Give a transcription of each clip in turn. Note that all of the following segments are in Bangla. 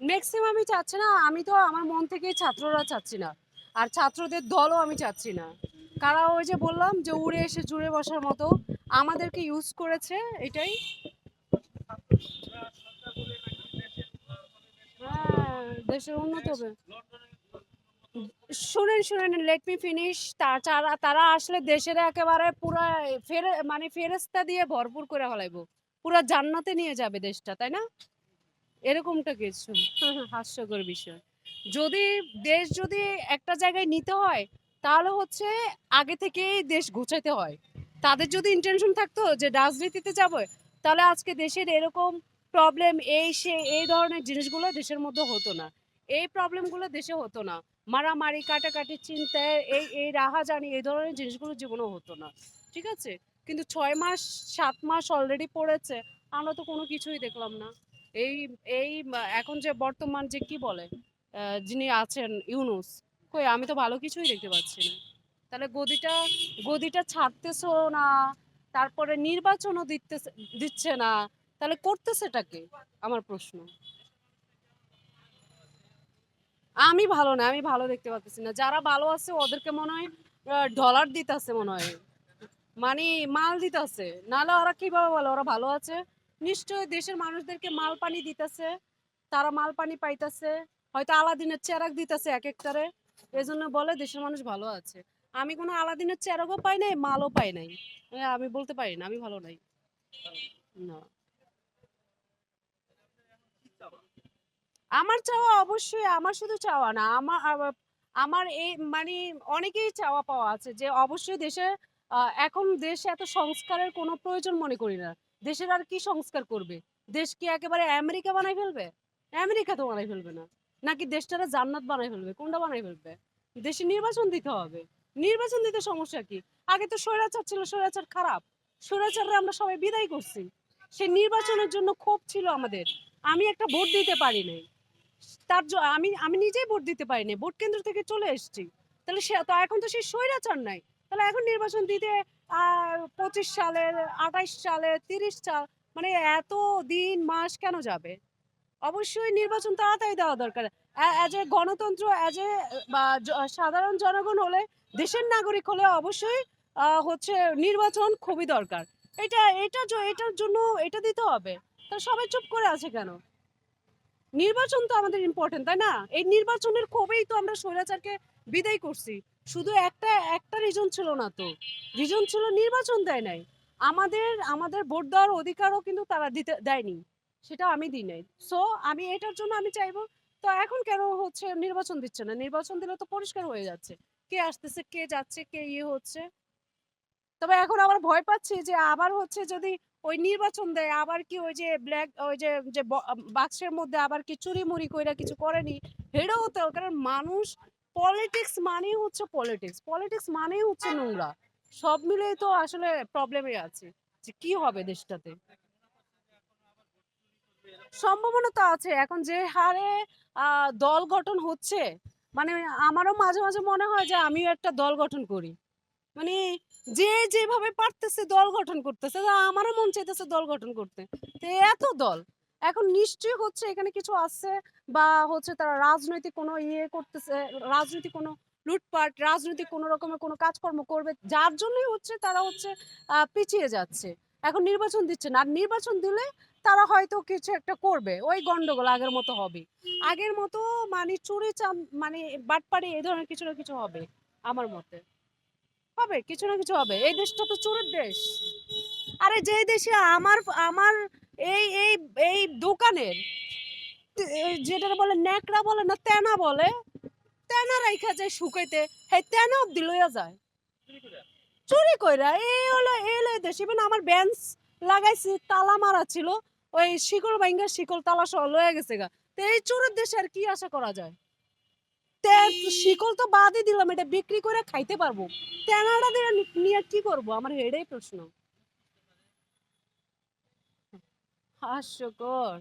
ম্যাক্সিমামই চাচ্ছে না, আমি তো আমার মন থেকেই ছাত্ররা চাচ্ছি না। আর ছাত্রদের দলও আমি চাচ্ছি না। কারা ওই যে বললাম যে উড়ে এসে জুড়ে বসার মতো, আমাদেরকে ইউজ করেছে, এটাই। হ্যাঁ দেশের উন্নত হবে। শুনেন শুনেন লেট ফিনিশ তারা তারা আসলে দেশের একেবারে পুরা ফেরে মানে ফেরেস্তা দিয়ে ভরপুর করে ফেলাইবো। পুরা জান্নাতে নিয়ে যাবে দেশটা, তাই না? এরকমটা কিছু হাস্যকর বিষয়। যদি দেশ যদি একটা জায়গায় নিতে হয় তাহলে হচ্ছে আগে থেকেই দেশ গোছাইতে হয়। তাদের যদি ইন্টেনশন থাকতো যে রাজনীতিতে যাবে তাহলে আজকে দেশের এরকম প্রবলেম এই সে এই ধরনের জিনিসগুলো দেশের মধ্যে হতো না। এই প্রবলেমগুলো দেশে হতো না। মারামারি কাটাকাটি চিন্তায় এই এই রাহাজানি এই ধরনের জিনিসগুলো জীবনেও হতো না। ঠিক আছে? কিন্তু ছয় মাস সাত মাস অলরেডি পড়েছে আমরা তো কোনো কিছুই দেখলাম না। এই এই এখন যে বর্তমান যে কি বলে যিনি আছেন ইউনুস, কই আমি তো ভালো কিছুই দেখতে পাচ্ছি না। তাহলে গদিটা গদিটা ছাড়তেছো না, তারপরে নির্বাচনও দিতেছে, দিচ্ছে না, তাহলে করতেছেটাকে আমার প্রশ্ন। আমি ভালো না, আমি ভালো দেখতে পাচ্ছি না। যারা ভালো আছে, ওদেরকে মনে হয় ডলার দিতেছে মনে হয়। মানে মাল দিতেছে। নাহলে ওরা কীভাবে বলে, ওরা ভালো আছে? নিশ্চয়ই দেশের মানুষদেরকে মাল পানি দিতেছে, তারা মাল পানি পাইতেছে, হয়তো আলাদিনের চেরাক দিতেছে এক একটারে, এজন্য বলে দেশের মানুষ ভালো আছে। আমি কোনো আলাদিনের চেরাকও পাই নাই, মালও পাই নাই। আমি বলতে পারি না, আমি ভালো নাই। না। আমার চাওয়া অবশ্যই, আমার শুধু চাওয়া না, আমার আমার এই মানে অনেকেই চাওয়া পাওয়া আছে যে অবশ্যই দেশে এখন দেশে এত সংস্কারের কোনো প্রয়োজন মনে করি না। দেশের আর কি সংস্কার করবে? দেশ কি একেবারে আমেরিকা বানাই ফেলবে? আমেরিকা তো বানাই ফেলবে না। নাকি দেশটারে জান্নাত বানাই ফেলবে? কোনটা বানাই ফেলবে? দেশে নির্বাচন দিতে হবে। নির্বাচন দিতে সমস্যা কি? আগে তো স্বৈরাচার ছিল, স্বৈরাচার খারাপ। স্বৈরাচাররা আমরা সবাই বিদায় করছি। সেই নির্বাচনের জন্য ক্ষোভ ছিল আমাদের। আমি একটা ভোট দিতে পারি নাই। তার আমি আমি নিজেই ভোট দিতে পারিনি ভোট কেন্দ্র থেকে চলে এসেছি। তাহলে সে, তো এখন তো সেই স্বৈরাচার নাই। তাহলে এখন নির্বাচন দিতে পঁচিশ সালে আঠাইশ সালে তিরিশ সাল মানে এত দিন মাস কেন যাবে? অবশ্যই নির্বাচন তাড়াতাড়ি দেওয়া দরকার। অ্যাজ এ গণতন্ত্র অ্যাজ এ সাধারণ জনগণ হলে, দেশের নাগরিক হলে অবশ্যই হচ্ছে নির্বাচন খুবই দরকার। এটা এটা এটার জন্য এটা দিতে হবে। তা সবাই চুপ করে আছে কেন? নির্বাচন তো আমাদের ইম্পর্টেন্ট তাই না? এই নির্বাচনের ক্ষোভেই তো আমরা স্বৈরাচারকে বিদায় করছি। শুধু একটা একটা রিজন ছিল না তো। রিজন ছিল নির্বাচন দেয় নাই। আমাদের আমাদের ভোট দেওয়ার অধিকারও কিন্তু তারা দিতে, দেয়নি। সেটা আমি দিই নাই। সো আমি এটার জন্য আমি চাইব, তো এখন কেন হচ্ছে নির্বাচন দিচ্ছে না? নির্বাচন দিলে তো পরিষ্কার হয়ে যাচ্ছে। কে আসতেছে, কে যাচ্ছে, কে ইয়ে হচ্ছে। তবে এখন আবার ভয় পাচ্ছি যে আবার হচ্ছে যদি ওই নির্বাচন দেয়, আবার কি ওই যে ব্ল্যাক ওই যে যে বাক্সের মধ্যে আবার কি চুরি মুড়ি কইরা কিছু করেনি? হেডেও হতে কারণ মানুষ পলিটিক্স মানেই হচ্ছে পলিটিক্স পলিটিক্স মানেই হচ্ছে নোংরা। সব মিলেই তো আসলে প্রবলেমে আছে যে কি হবে দেশটাতে। সম্ভাবনা তো আছে, এখন যে হারে দল গঠন হচ্ছে মানে আমারও মাঝে মাঝে মনে হয় যে আমিও একটা দল গঠন করি। মানে যে যেভাবে পারতেছে দল গঠন করতেছে আমারও মন চাইতেছে দল গঠন করতে। তো এত দল এখন নিশ্চয়ই হচ্ছে এখানে কিছু আছে বা হচ্ছে তারা রাজনৈতিক কোনো ইয়ে করতেছে, রাজনৈতিক কোনো লুটপাট, রাজনৈতিক কোনো রকমের কোনো কাজকর্ম করবে, যার জন্যই হচ্ছে তারা হচ্ছে পিছিয়ে যাচ্ছে। এখন নির্বাচন দিচ্ছে না, আর নির্বাচন দিলে তারা হয়তো কিছু একটা করবে, ওই গন্ডগোল আগের মতো হবে। আগের মতো মানে চুরি চাম মানে বাটপাড়ি এই ধরনের কিছু না কিছু হবে, আমার মতে। হবে, কিছু না কিছু হবে। এই দেশটা তো চোরের দেশ। আরে যে দেশে আমার আমার এই এই এই দোকানের যেটা বলে ন্যাকড়া বলে না তেনা বলে, তেনা রাইখা যায় শুকাইতে হ্যাঁ তেনা অব্দি লইয়া যায়। চুরি কইরা এই হলো এই এই দেশ। ইভেন আমার বেঞ্চ লাগাইছি, তালা মারা ছিল, ওই শিকল ভাঙ্গা শিকল তালা সহ লয়ে গেছে গা। তো এই চোরের দেশে আর কি আশা করা যায়? শিকল তো বাদই দিলাম, এটা বিক্রি করে খাইতে পারব। তেনাটা দিয়ে নিয়ে কি করব? আমার হেডেই প্রশ্ন। হাস্যকর।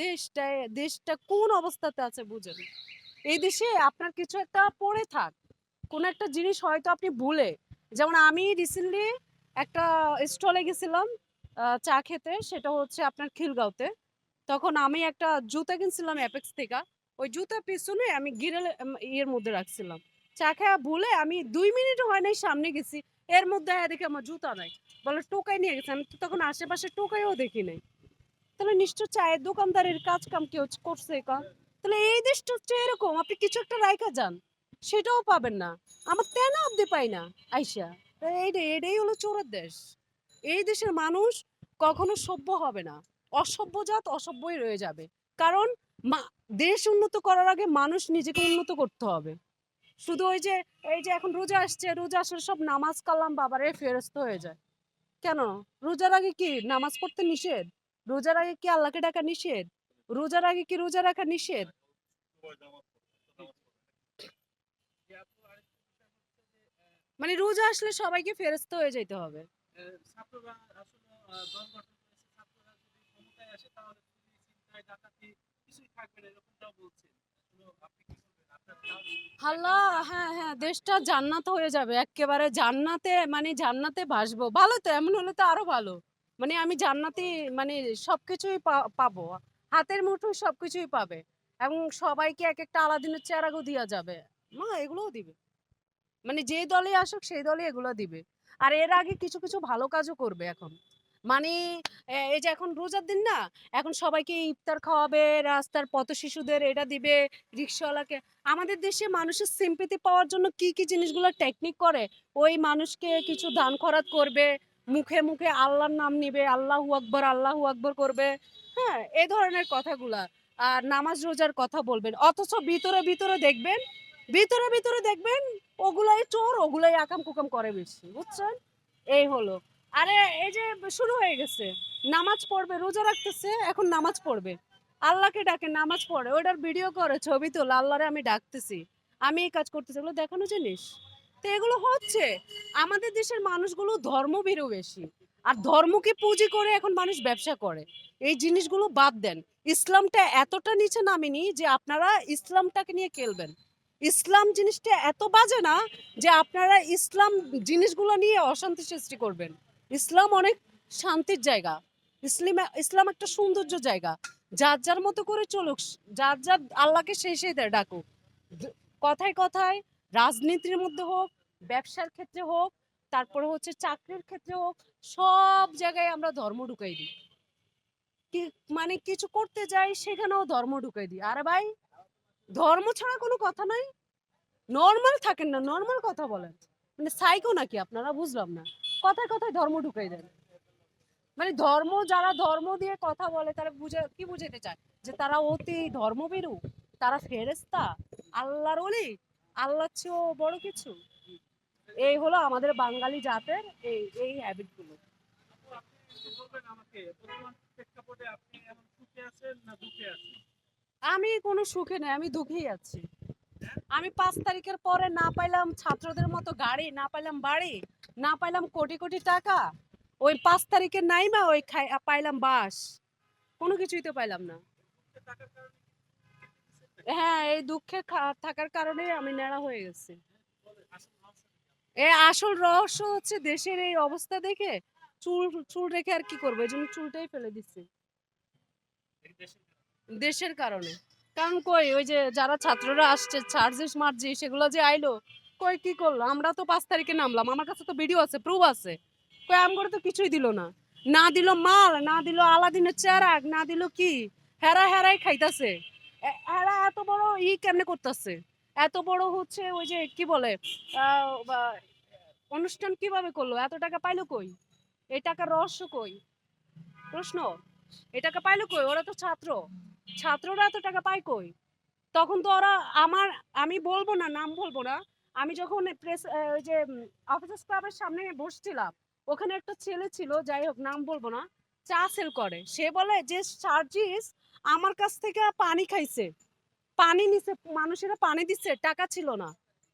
দেশটা দেশটা কোন অবস্থাতে আছে বুঝেন এই দেশে আপনার কিছু একটা পড়ে থাক। কোন একটা জিনিস হয়তো আপনি ভুলে। যেমন আমি রিসেন্টলি একটা স্টলে গেছিলাম চা খেতে, সেটা হচ্ছে আপনার খিলগাঁওতে। তখন আমি একটা জুতা কিনছিলাম অ্যাপেক্স থেকে। ওই জুতার পিছনে আমি গিরে ইয়ের মধ্যে রাখছিলাম। চা খাওয়া ভুলে আমি দুই মিনিট হয় নাই সামনে গেছি। এর মধ্যে আয়া আমার জুতা নাই। বলে টোকাই নিয়ে গেছে। আমি তো তখন আশেপাশে টোকাইও দেখি নাই। তাহলে নিশ্চয় চায়ের দোকানদারের কাজ কাম কেউ করছে কা? তাহলে এই দেশটা হচ্ছে এরকম, আপনি কিছু একটা রাইখা যান, সেটাও পাবেন না। আমার তেন অব্দি পাই না, আইসা। এইটা এটাই হলো চোরের দেশ। এই দেশের মানুষ কখনো সভ্য হবে না। অসভ্য জাত অসভ্যই রয়ে যাবে। কারণ দেশ উন্নত করার আগে মানুষ নিজেকে উন্নত করতে হবে। শুধু ওই যে, এই যে এখন রোজা আসছে, রোজা আসলে সব নামাজ কালাম বাবারে ফেরস্ত হয়ে যায়। কেন? রোজার আগে কি নামাজ পড়তে নিষেধ? রোজার আগে কি আল্লাহকে ডাকা নিষেধ? রোজার আগে কি রোজা রাখা নিষেধ? মানে রোজা আসলে সবাইকে ফেরস্ত হয়ে যেতে হবে। ছাত্ররা আসলে আল্লাহ হ্যাঁ হ্যাঁ দেশটা জান্নাত হয়ে যাবে, একেবারে জান্নাতে মানে জান্নাতে ভাসবো। ভালো তো, এমন হলে তো আরও ভালো। মানে আমি জান্নাতে মানে সবকিছুই পাবো। হাতের মুঠোয় সবকিছুই পাবে এবং সবাইকে এক একটা আলাদিনের চেরাগও দেওয়া যাবে। মা, এগুলোও দিবে। মানে যে দলে আসুক, সেই দলে এগুলো দিবে। আর এর আগে কিছু কিছু ভালো কাজও করবে এখন। মানে এই যে এখন রোজার দিন না, এখন সবাইকে ইফতার খাওয়াবে, রাস্তার পথ শিশুদের এটা দিবে, রিক্সাওয়ালাকে। আমাদের দেশে মানুষের সিম্পেথি পাওয়ার জন্য কি কি জিনিসগুলো টেকনিক করে? ওই মানুষকে কিছু দান খরাত করবে, মুখে মুখে আল্লাহর নাম নিবে, আল্লাহু আকবর আল্লাহু আকবর করবে। হ্যাঁ এই ধরনের কথাগুলা। আর নামাজ রোজার কথা বলবেন। অথচ ভিতরে ভিতরে দেখবেন, ভিতরে ভিতরে দেখবেন, ওগুলাই চোর, ওগুলাই আকাম কুকাম করে বেশি, বুঝছেন? এই হলো। আরে, এই যে শুরু হয়ে গেছে। নামাজ পড়বে, রোজা রাখতেছে, এখন নামাজ পড়বে। আল্লাহকে ডাকে, নামাজ পড়ে। ওটার ভিডিও করে, ছবি তোলা, আল্লাহরে আমি ডাকতেছি। আমি এই কাজ করতেছি। এগুলো দেখানো জিনিস? তো এগুলো হচ্ছে, আমাদের দেশের মানুষগুলো ধর্ম ধর্মভীরু বেশি। আর ধর্মকে পুঁজি করে এখন মানুষ ব্যবসা করে। এই জিনিসগুলো বাদ দেন। ইসলামটা এতটা নিচে নামেনি যে আপনারা ইসলামটাকে নিয়ে খেলবেন। ইসলাম জিনিসটা এত বাজে না যে আপনারা ইসলাম জিনিসগুলো নিয়ে অশান্তি সৃষ্টি করবেন। ইসলাম অনেক শান্তির জায়গা। ইসলাম ইসলাম একটা সৌন্দর্য জায়গা। যার যার মতো করে চলুক, যার যার আল্লাহকে সেই সেই ডাকুক। কথায় কথায় রাজনীতির মধ্যে হোক, ব্যবসার ক্ষেত্রে হোক, তারপরে হচ্ছে চাকরির ক্ষেত্রে হোক, সব জায়গায় আমরা ধর্ম ঢুকাই দিই। কি মানে কিছু করতে যাই, সেখানেও ধর্ম ঢুকাই দিই। আরে ভাই, ধর্ম ছাড়া কোনো কথা নাই। নর্মাল থাকেন না, নর্মাল কথা বলেন। মানে সাইকো নাকি আপনারা, বুঝলাম না। কথায় কথায় ধর্ম ঢুকাই দেন মানে ধর্ম যারা ধর্ম দিয়ে কথা বলে, তারা বুঝে, কি বুঝাতে চায়? যে তারা অতি ধর্মভীরু, তারা ফেরেস্তা আল্লাহর অলি আল্লাহর চেয়েও বড় কিছু। এই হলো আমাদের বাঙালি জাতের এই এই হ্যাবিটগুলো আমি কোনো সুখে নেই, আমি দুঃখেই আছি। আমি পাঁচ তারিখের পরে না পাইলাম ছাত্রদের মতো গাড়ি, না পাইলাম বাড়ি না পাইলাম কোটি কোটি টাকা। ওই পাঁচ তারিখের নাইমা ওই খাই, পাইলাম বাস কোনো কিছুই তো পাইলাম না। হ্যাঁ এই দুঃখে থাকার কারণে আমি নেড়া হয়ে গেছি? এ আসল রহস্য হচ্ছে দেশের এই অবস্থা দেখে চুল চুল রেখে আর কি করব? এই জন্য চুলটাই ফেলে দিচ্ছি। দেশের দেশের কারণে। কারণ কই, ওই যে যারা ছাত্ররা আসছে, চার্জেস মার্জি সেগুলো যে আইলো কই কি করল? আমরা তো পাঁচ তারিখে নামলাম, আমার কাছে তো ভিডিও আছে প্রুফ আছে। কই আম করে তো কিছুই দিল না। না দিল মাল, না দিল আলাদিনের চেরাগ, না দিল কি? হেরা হেরাই খাইতাছে। হেরা এত বড় ই কেমনে করতেছে? এত বড় হচ্ছে ওই যে, কি বলে অনুষ্ঠান কীভাবে করল? এত টাকা পাইলো কই? এই টাকার রহস্য কই? প্রশ্ন। এই টাকা পাইলো কই? ওরা তো ছাত্র। ছাত্ররা এত টাকা পায় কই? তখন তো ওরা আমার, আমি বলব না, নাম বলব না আমি যখন প্রেস ওই যে অফিসার্স ক্লাবের সামনে বসছিলাম, ওখানে একটা ছেলে ছিল, যাই হোক, নাম বলব না, চা সেল করে। সে বলে যে, সার্জিস, আমার কাছ থেকে পানি খাইছে। পানি নিছে, মানুষেরা পানি দিচ্ছে, টাকা ছিল না।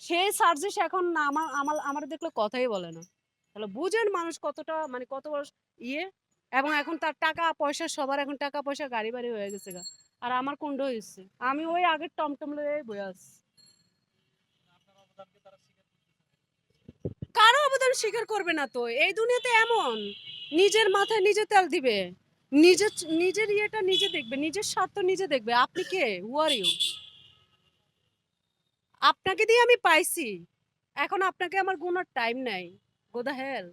সেই সার্জিস এখন আমার আমার আমার দেখলে কথাই বলে না। তাহলে বুঝেন মানুষ কতটা মানে কত বড় ইয়ে এবং এখন তার টাকা পয়সা, সবার এখন টাকা পয়সা গাড়ি বাড়ি হয়ে গেছে গা। আর আমার কুণ্ড হয়েছে আমি ওই আগের টমটম লয়ে বয়ে আছি আপনার অবদানকে তারা স্বীকার করতেছে না। স্বীকার করবে না তো। এই দুনিয়াতে এমন। নিজের মাথায় নিজে তেল দিবে। নিজের নিজের ইয়েটা নিজে দেখবে। নিজের স্বার্থ নিজে দেখবে। আপনি কে? হু আর ইউ আপনাকে দিয়ে আমি পাইছি। এখন আপনাকে আমার গুনার টাইম নাই। গো দা হেল